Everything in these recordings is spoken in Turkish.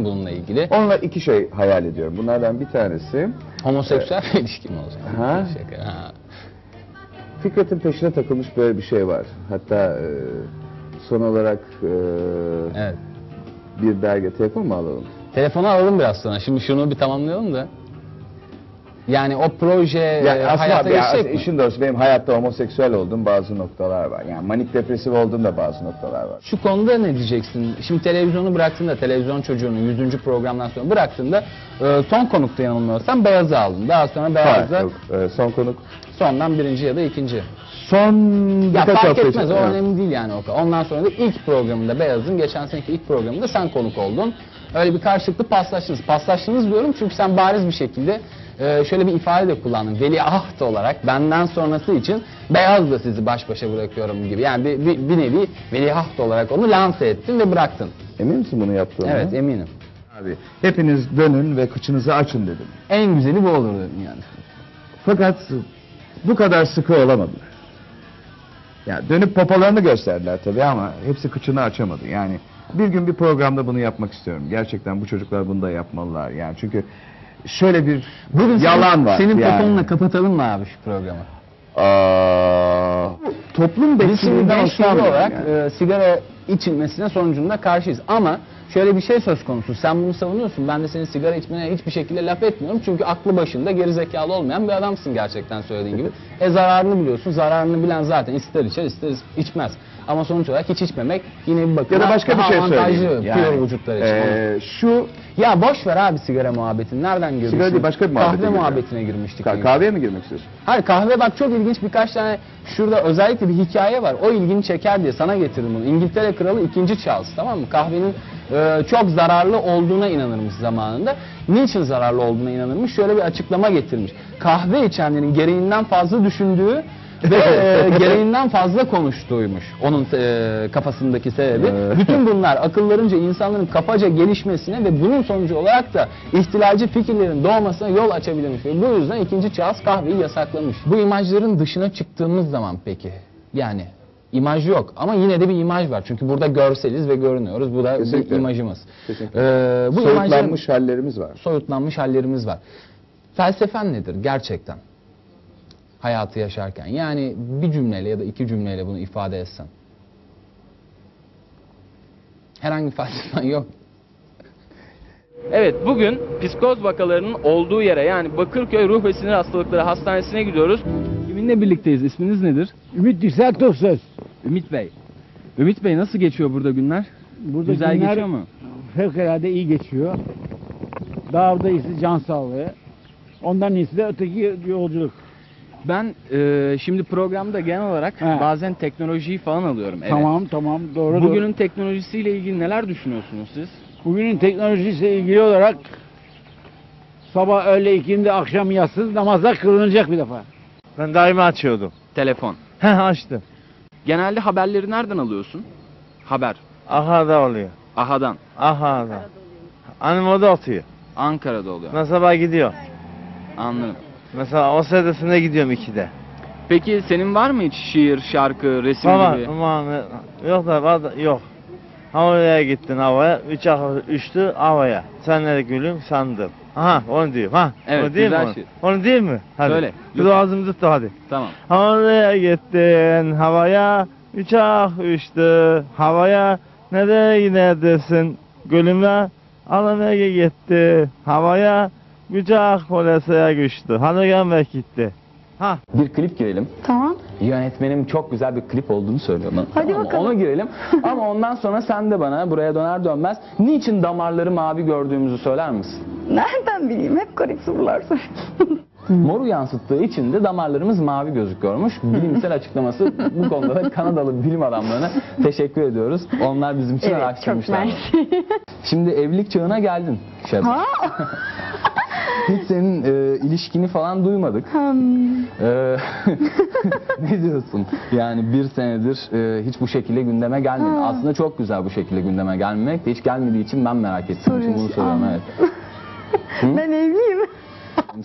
yaptın bununla ilgili? Onunla iki şey hayal ediyorum. Bunlardan bir tanesi Homoseksüel bir ilişki mi olacak? Ha? Şaka. Ha. Fikret'in peşine takılmış böyle bir şey var. Hatta e, son olarak e, Evet. bir dergi telefon mu alalım? Telefonu alalım biraz sonra. Şimdi şunu bir tamamlayalım da. Yani o proje Yani e, aslında hayata ya, geçecek mi? işin doğrusu benim hayatta homoseksüel olduğum bazı noktalar var. Yani manik depresif olduğum da bazı noktalar var. Şu konuda ne diyeceksin? Şimdi televizyonu bıraktığında, televizyon çocuğunu 100. programdan sonra bıraktığında e, son konukta yanılmıyorsam Beyaz'ı aldın. Daha sonra Beyaz'da Hayır, yok. E, son konuk. sondan birinci ya da ikinci. Son Ya birkaç fark hafta etmez o önemli değil yani o. Ondan sonra da ilk programında Beyaz'ın geçen seneki ilk programında sen konuk oldun. Öyle bir karşılıklı paslaştınız. Paslaştınız diyorum çünkü sen bariz bir şekilde e, şöyle bir ifade de kullandın. Veliaht olarak benden sonrası için Beyaz'la sizi baş başa bırakıyorum gibi. Yani bir, bir, bir nevi veliaht olarak onu lanse ettin ve bıraktın. Emin misin bunu yaptığını? Evet eminim. Abi hepiniz dönün ve kıçınızı açın dedim. En güzeli bu olur dedim yani. Fakat bu kadar sıkı olamadılar. Ya dönüp popolarını gösterdiler tabii ama hepsi kıçını açamadı. Yani bir gün bir programda bunu yapmak istiyorum. Gerçekten bu çocuklar bunu da yapmalılar. Yani çünkü şöyle bir Bugün yalan senin, var. Senin yani. poponla kapatalım mı abi şu programı? Aa, toplum gibi hoşlanmıyorum olarak yani. e, sigara içilmesine sonucunda karşıyız. Ama şöyle bir şey söz konusu. Sen bunu savunuyorsun. Ben de senin sigara içmene hiçbir şekilde laf etmiyorum. Çünkü aklı başında geri zekalı olmayan bir adamsın gerçekten söylediğin gibi. E zararını biliyorsun. Zararını bilen zaten ister içer ister içmez. Ama sonuç olarak hiç içmemek yine bir bakıma ya da başka bir şey avantajlı pure vücutlar için. e, şu Ya boş ver abi sigara muhabbetini. Nereden girmişsin? Sigara değil, başka bir muhabbete Kahve gireceğim. muhabbetine girmiştik. ka- kahveye mi girmek istiyorsun? Hayır kahve bak çok ilginç birkaç tane şurada özellikle bir hikaye var. O ilgini çeker diye sana getirdim bunu. İngiltere Kralı 2. Charles tamam mı? Kahvenin e, çok zararlı olduğuna inanırmış zamanında. Niçin zararlı olduğuna inanırmış? Şöyle bir açıklama getirmiş. Kahve içenlerin gereğinden fazla düşündüğü ve e, gereğinden fazla konuştuğuymuş onun e, kafasındaki sebebi. Bütün bunlar akıllarınca insanların kafaca gelişmesine ve bunun sonucu olarak da ihtilalci fikirlerin doğmasına yol açabilmiş. Ve bu yüzden ikinci Charles kahveyi yasaklamış. Bu imajların dışına çıktığımız zaman peki yani imaj yok ama yine de bir imaj var. Çünkü burada görseliz ve görünüyoruz. Bu da bir Kesinlikle. imajımız. Kesinlikle. Ee, bu Soyutlanmış imajların- hallerimiz var. soyutlanmış hallerimiz var. Felsefen nedir gerçekten? Hayatı yaşarken. Yani bir cümleyle ya da iki cümleyle bunu ifade etsen. Herhangi bir felsefen yok. Evet bugün psikoz vakalarının olduğu yere yani Bakırköy Ruh ve Sinir Hastalıkları Hastanesi'ne gidiyoruz. Kiminle birlikteyiz? İsminiz nedir? Ümit Dirsel söz. Ümit Bey. Ümit Bey nasıl geçiyor burada günler? Burada Güzel günler geçiyor mu? Fevkalade iyi geçiyor. Daha da iyisi can sağlığı. Ondan iyisi de öteki yolculuk. Ben e, şimdi programda genel olarak He. bazen teknolojiyi falan alıyorum eve. Tamam tamam doğru. Bugünün doğru. teknolojisiyle ilgili neler düşünüyorsunuz siz? Bugünün teknolojisiyle ilgili olarak sabah öğle ikindi akşam yatsız namazlar kılınacak bir defa. Ben daima açıyordum. Telefon. Heh açtım. Genelde haberleri nereden alıyorsun? Haber. Ahada oluyor. Aha'dan. Ahada. Annem orada oturuyor. Ankara'da oluyor. Sabah gidiyor. Anladım. Mesela o sırasında gidiyorum ikide. Peki senin var mı hiç şiir, şarkı, resim Baba, gibi? aman yok da var da yok. Havaya gittin havaya, uçak uçtu havaya. Sen nerede gülüm sandım. Aha onu diyor. Ha, Evet, onu değil mi? güzel Onu, şiir. onu değil mi? Hadi. Söyle, Bir lütfen. ağzımı tut da hadi. Tamam. Havaya gittin havaya, uçak uçtu havaya. Nereye neredesin gülümle? Alamaya gitti havaya, uçak polise güçtü. Hadi gelmek gitti. Ha, Bir klip girelim. Tamam. Yönetmenim çok güzel bir klip olduğunu söylüyor bana. Hadi Tamam mı? bakalım. Ona girelim. Ama ondan sonra sen de bana buraya döner dönmez niçin damarları mavi gördüğümüzü söyler misin? Nereden bileyim? Hep garip sorular soruyorsun. Moru yansıttığı için de damarlarımız mavi gözüküyormuş. Bilimsel açıklaması bu konuda da Kanadalı bilim adamlarına teşekkür ediyoruz. Onlar bizim için evet, çok araştırmışlar. mersi. Şimdi evlilik çağına geldin. Şebnem. Hiç senin e, ilişkini falan duymadık. Hmm, Ee, ne diyorsun? Yani bir senedir e, hiç bu şekilde gündeme gelmedi. Ha. Aslında çok güzel bu şekilde gündeme gelmek de hiç gelmediği için ben merak ettiğim için bunu soruyorum. anladım. Evet. ben evliyim.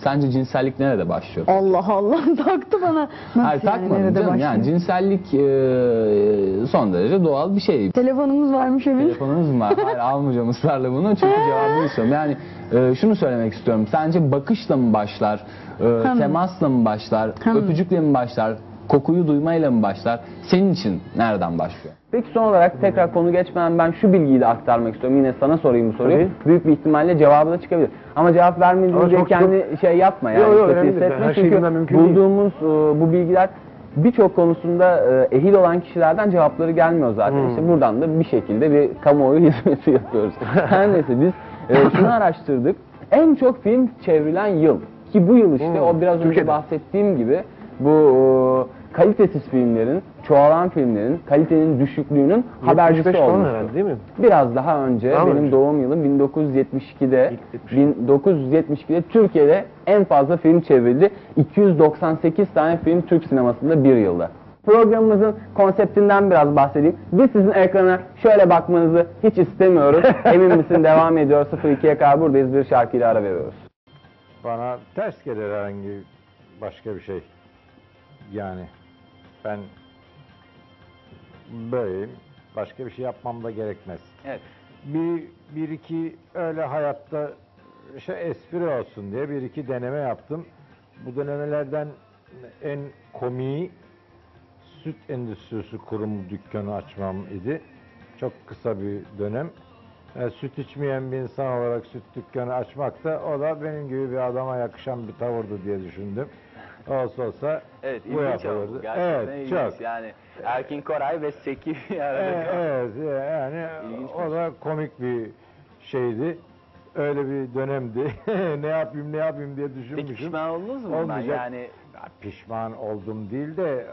Sence cinsellik nerede başlıyor? Allah Allah taktı bana. Nasıl Hayır yani, takmadım canım. başlıyor? Yani cinsellik e, son derece doğal bir şey. Telefonumuz varmış Emin. Telefonunuz mu var? Hayır almayacağım ısrarla bunu çünkü cevabını istiyorum. Yani e, şunu söylemek istiyorum. Sence bakışla mı başlar? E, temasla mı başlar? Hmm. Öpücükle mi başlar? Kokuyu duymayla mı başlar? Senin için nereden başlıyor? Peki son olarak tekrar konu geçmeden ben şu bilgiyi de aktarmak istiyorum. Yine sana sorayım bu soruyu. Büyük bir ihtimalle cevabı da çıkabilir. Ama cevap vermediğin Ama diye çok- kendi şey yapma yani. Yok, yok, kötü önemli değil. hissetme. Her şeyi Çünkü bilmem mümkün değil. bulduğumuz e, bu bilgiler birçok konusunda e, ehil olan kişilerden cevapları gelmiyor zaten. Hmm. İşte buradan da bir şekilde bir kamuoyu hizmeti yapıyoruz. Her neyse biz e, şunu araştırdık. En çok film çevrilen yıl ki bu yıl işte Hmm. o biraz önce Türkiye'de. bahsettiğim gibi bu e, kalitesiz filmlerin, çoğalan filmlerin kalitenin düşüklüğünün habercisi 75 falan olmuştu. herhalde değil mi? Biraz daha önce Daha mı benim önce? doğum yılım 1972'de 72. 1972'de Türkiye'de en fazla film çevrildi. 298 tane film Türk sinemasında bir yılda. Programımızın konseptinden biraz bahsedeyim. Biz sizin ekrana şöyle bakmanızı hiç istemiyoruz. Emin misin devam ediyor 02'ye kadar buradayız bir şarkıyla ara veriyoruz. Bana ters gelir herhangi başka bir şey. Yani ben böyleyim. Başka bir şey yapmam da gerekmez. Evet. Bir, bir iki öyle hayatta şey espri olsun diye bir iki deneme yaptım. Bu denemelerden en komiği süt endüstrisi kurumu dükkanı açmam idi. Çok kısa bir dönem. E, süt içmeyen bir insan olarak süt dükkanı açmak da o da benim gibi bir adama yakışan bir tavırdı diye düşündüm. Olsa olsa Evet, bu yapılırdı. Evet, çok. Yani Erkin Koray ve Seki Evet, evet, yani İlginç o da komik bir şeydi. Öyle bir dönemdi. ne yapayım ne yapayım diye düşünmüşüm. oldunuz bundan? Olmayacak. Yani Ya pişman oldum değil de